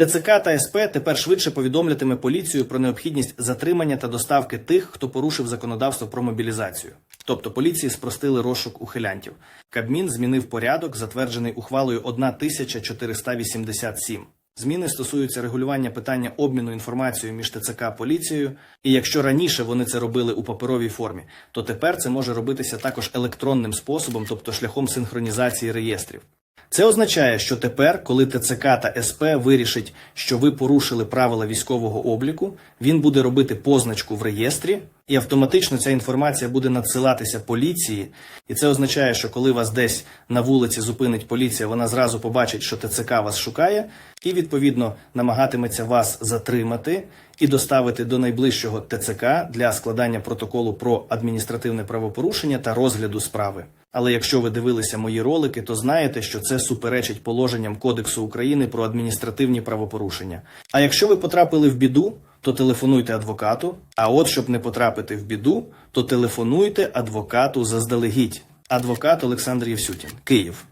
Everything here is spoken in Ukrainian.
ТЦК та СП тепер швидше повідомлятиме поліцію про необхідність затримання та доставки тих, хто порушив законодавство про мобілізацію. Тобто поліції спростили розшук ухилянтів. Кабмін змінив порядок, затверджений ухвалою 1487. Зміни стосуються регулювання питання обміну інформацією між ТЦК поліцією. І якщо раніше вони це робили у паперовій формі, то тепер це може робитися також електронним способом, тобто шляхом синхронізації реєстрів. Це означає, що тепер, коли ТЦК та СП вирішить, що ви порушили правила військового обліку, він буде робити позначку в реєстрі, і автоматично ця інформація буде надсилатися поліції. І це означає, що коли вас десь на вулиці зупинить поліція, вона зразу побачить, що ТЦК вас шукає, і відповідно намагатиметься вас затримати і доставити до найближчого ТЦК для складання протоколу про адміністративне правопорушення та розгляду справи. Але якщо ви дивилися мої ролики, то знаєте, що це суперечить положенням Кодексу України про адміністративні правопорушення. А якщо ви потрапили в біду, то телефонуйте адвокату. А от щоб не потрапити в біду, то телефонуйте адвокату заздалегідь. Адвокат Олександр Євсютін, Київ.